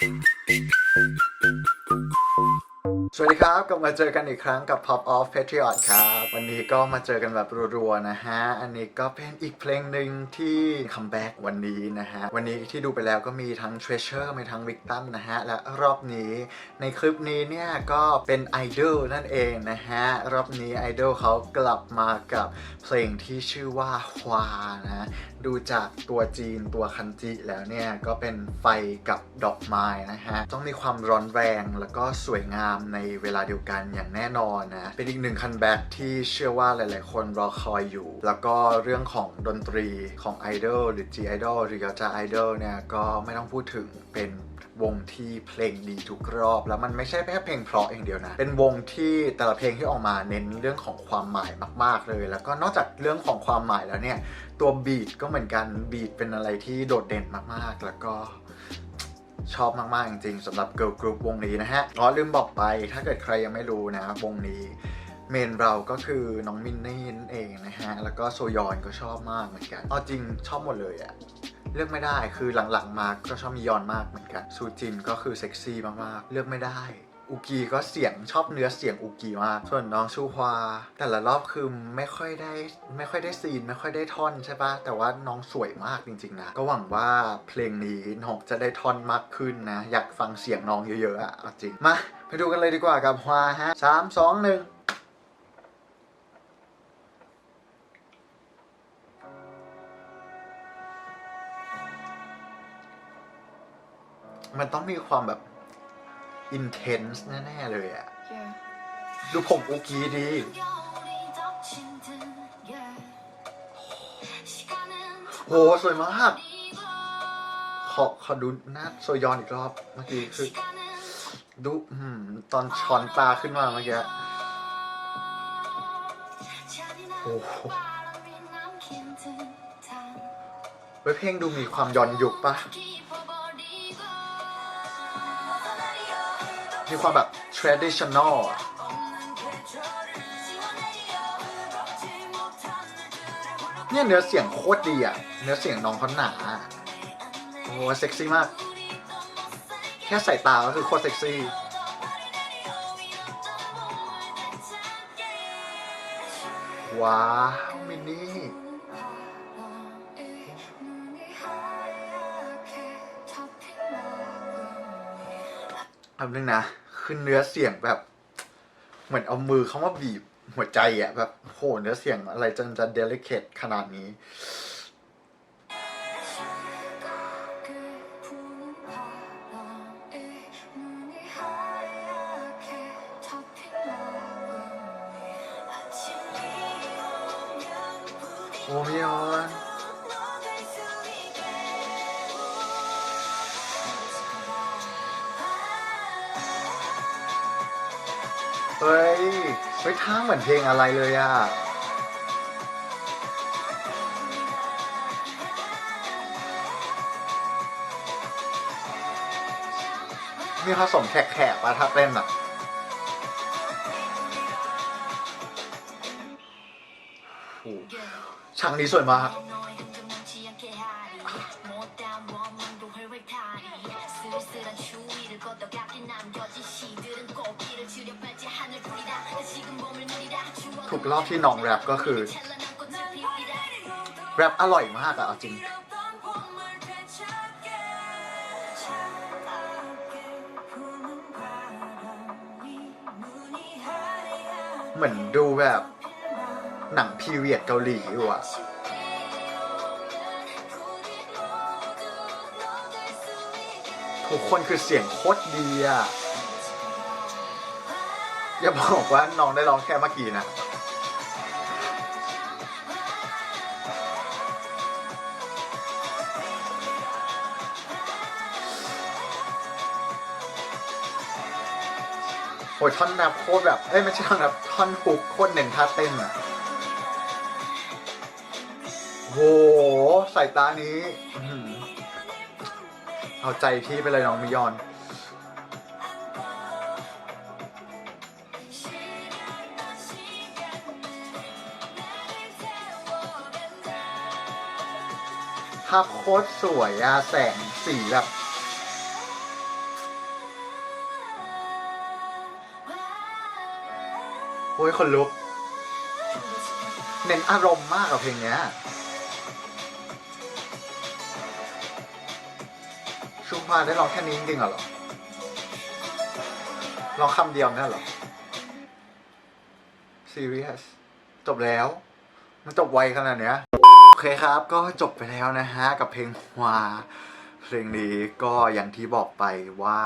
Thank you. สวัสดีครับกลับมาเจอกันอีกครั้งกับ Pop Off Patriot ครับ วันนี้ก็มาเจอกันแบบรัวๆนะฮะ อันนี้ก็เป็นอีกเพลงหนึ่งที่คัมแบ็กวันนี้นะฮะ วันนี้ที่ดูไปแล้วก็มีทั้ง Treasure มีทั้ง Victim นะฮะ และรอบนี้ในคลิปนี้เนี่ยก็เป็นไอดอลนั่นเองนะฮะ รอบนี้ไอดอลเขากลับมากับเพลงที่ชื่อว่าฮวานะดูจากตัวจีนตัวคันจิแล้วเนี่ยก็เป็นไฟกับดอกไม้นะฮะต้องมีความร้อนแรงแล้วก็สวยงามในเวลาเดียวกันอย่างแน่นอนนะ เป็นอีกหนึ่งคันแบ็กที่เชื่อว่าหลาย ๆ คนรอคอยอยู่ แล้วก็เรื่องของดนตรีของไอดอลหรือ G Idol หรือยอจาไอดอลเนี่ยก็ไม่ต้องพูดถึงเป็นวงที่เพลงดีทุกรอบ แล้วมันไม่ใช่แค่เพลงเพราะอย่างเดียวนะ เป็นวงที่แต่ละเพลงที่ออกมาเน้นเรื่องของความหมายมาก ๆ เลย แล้วก็นอกจากเรื่องของความหมายแล้วเนี่ย ตัวบีทก็เหมือนกันบีทเป็นอะไรที่โดดเด่นมาก ๆ แล้วก็ ชอบมาก ๆ จริงๆสำหรับ Girl Group วงนี้นะฮะอ๋อลืมบอกไปถ้าเกิดใครยังไม่รู้นะวงนี้เมนเราก็คือน้องมินนี่นั่นเองนะฮะ แล้วก็โซยอนก็ชอบมากเหมือนกันเอาจริงชอบหมดเลยอะเลือกไม่ได้คือหลังๆมาก็ชอบมียอนมากเหมือนกันซูจินก็คือเซ็กซี่มากๆ เลือกไม่ได้ อุกีก็เสียงชอบเนื้อเสียงอุกีมาก ส่วนน้องชูฮวา แต่ละรอบคือไม่ค่อยได้ไม่ค่อยได้ซีนไม่ค่อยได้ท่อนใช่ปะแต่ว่าน้องสวยมากจริงๆนะ ก็หวังว่าเพลงนี้น้องจะได้ท่อนมากขึ้นนะ อยากฟังเสียงน้องเยอะๆอะจริง มาไปดูกันเลยดีกว่ากับฮวาฮะสามสองหนึ่งมันต้องมีความแบบ intense แน่ๆเลยอะ Yeah. ดูผมอุกีดีโหสวยมาก ขอขอดูหน้าโซยอนอีกรอบ เมื่อกี้คือ ดูอืมตอนช้อนตาขึ้นมาเมื่อกี้โอ้โหเว้ยเพลงดูมีความย้อนยุคปะ มีความแบบ traditional เนี่ยเนื้อเสียงโคตรดีอะ เนื้อเสียงน้องเขาหนาโอ้โหเซ็กซี่มาก แค่ใส่ตาก็คือโคตรเซ็กซี่ ว้าวมินนี่ แป๊บนึงนะคือเนื้อเสียงแบบ เหมือนเอามือเขามาบีบหัวใจอะแบบโหเนื้อเสียงอะไรจนจะเดลิเคทขนาดนี้โอ้พี่ออน เฮ้ยเฮ้ยท่าเหมือนเพลงอะไรเลยอะมีผสมแขกๆปะถ้าเต้นอะโหฉากนี้สวยมาก กรอบที่น้องแรปก็คือ แรปอร่อยมากอะเอาจริง เหมือนดูแบบหนังพีเรียดเกาหลีอยู่อะทุกคนคือเสียงโคตรดีอะอย่าบอกว่าน้องได้ร้องแค่เมื่อกี้นะ โอ้ยท่อนแรปโคตรแบบ เอ้ยไม่ใช่ท่อนแรปท่อนฮุกโคตรเน้นท่าเต้นอะโหสายตานี้เอาใจพี่ไปเลยน้องมิยอน ภาพโคตรสวยอะแสงสีแบบ อ้ยคนลุก เน้นอารมณ์มากกับเพลงเนี้ยชูพาได้ร้องแค่นี้จริงๆเหรอร้องคำเดียวนั่นเหรอ serious จบแล้ว มันจบไวขนาดเนี้ย โอเคครับก็จบไปแล้วนะฮะ กับเพลงฮวาเพลงนี้ก็อย่างที่บอกไปว่า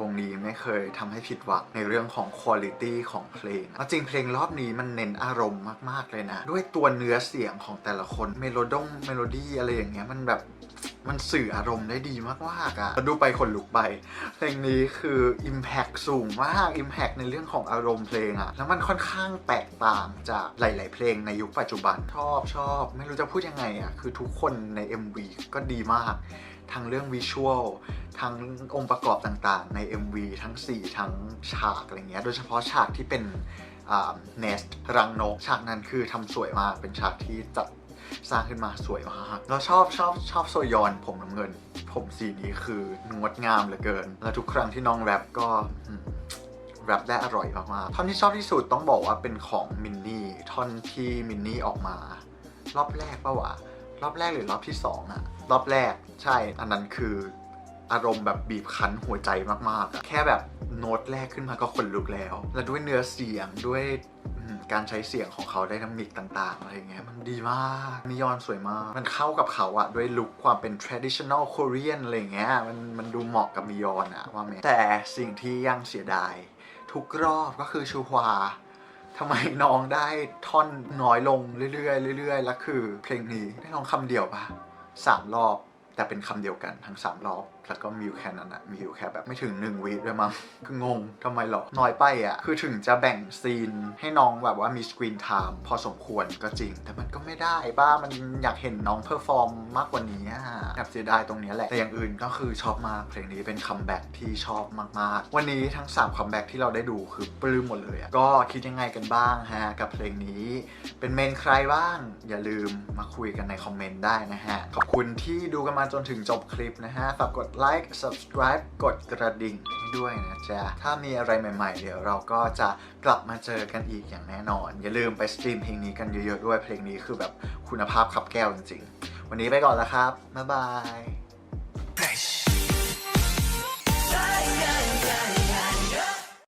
วงนี้ไม่เคยทำให้ผิดหวังในเรื่องของคุณ i t y ของเพลงจริงเพลงรอบนี้มันเน้นอารมณ์มากๆเลยนะ ด้วยตัวเนื้อเสียงของแต่ละคนเมโลดงเมโลดี้อะไรอย่างเงี้ยมันแบบมันสื่ออารมณ์ได้ดีมากๆอะดูไปคนลุกไป เพลงนี้คือ Impact สูงมาก Impact ในเรื่องของอารมณ์เพลงอะแล้วมันค่อนข้างแตกต่างจากหลาย ๆ เพลงในยุคปัจจุบัน ชอบชอบ ไม่รู้จะพูดยังไงอะ คือทุกคนใน MV ก็ดีมาก ทั้งเรื่องวิชวลทั้งองค์ประกอบต่างๆ ใน MV ทั้งสีทั้งฉากอะไรเงี้ย โดยเฉพาะฉากที่เป็นเนสรังนก ฉากนั้นคือทำสวยมาก เป็นฉากที่จัดสร้างขึ้นมาสวยมากเราชอบชอบชอบโซยอนผมน้ำเงิน ผมสีนี้คืองดงามเหลือเกิน แล้วทุกครั้งที่น้องแรปก็แรปได้อร่อยมากๆท่อนที่ชอบที่สุดต้องบอกว่าเป็นของมินนี่ท่อนที่มินนี่ออกมา รอบแรกปะวะรอบแรกหรือรอบที่สองอะ รอบแรก ใช่ อันนั้นคืออารมณ์แบบบีบคั้นหัวใจมากๆ แค่แบบโน้ตแรกขึ้นมาก็ขนลุกแล้ว แล้วด้วยเนื้อเสียงด้วยการใช้เสียงของเขาไดนามิกต่างๆ อะไรเงี้ยมันดีมากมิยอนสวยมาก มันเข้ากับเขาอะด้วยลุคความเป็น traditional Korean อะไรเงี้ยมันมันดูเหมาะกับมิยอนอะว่าไหมแต่สิ่งที่ยังเสียดาย ทุกรอบก็คือชูฮวาทำไมน้องได้ท่อนน้อยลงเรื่อยๆเรื่อยๆแล้วคือเพลงนี้ได้ลองคำเดียวปะ สามรอบ แต่เป็นคำเดียวกันทั้งสามรอบ แล้วก็มีอยู่แค่นั้นอะมีอยู่แค่แบบไม่ถึงหนึ่งวิด้วยมั้งคืองงทำไมหรอน้อยไปอะคือถึงจะแบ่งซีนให้น้องแบบว่ามีสกรีนไทม์พอสมควรก็จริง แต่มันก็ไม่ได้บ้ามันอยากเห็นน้องเพอร์ฟอร์มมากกว่านี้อะแอบเสียดายตรงนี้แหละ แต่อย่างอื่นก็คือชอบมากเพลงนี้เป็นคัมแบ็กที่ชอบมากๆ วันนี้ทั้ง3คัมแบ็กที่เราได้ดูคือปลื้มหมดเลยอะก็คิดยังไงกันบ้างฮะกับเพลงนี้เป็นเมนใครบ้าง อย่าลืมมาคุยกันในคอมเมนต์ได้นะฮะขอบคุณที่ดูกันมาจนถึงจบคลิปนะฮะฝากกดไลค์ subscribe กดกระดิ่งให้ด้วยนะจ๊ะ ถ้ามีอะไรใหม่ ๆ เดี๋ยวเราก็จะกลับมาเจอกันอีกอย่างแน่นอน อย่าลืมไปสตรีมเพลงนี้กันเยอะๆด้วยเพลงนี้คือแบบคุณภาพขับแก้วจริงๆ วันนี้ไปก่อนแล้วครับ บ๊ายบาย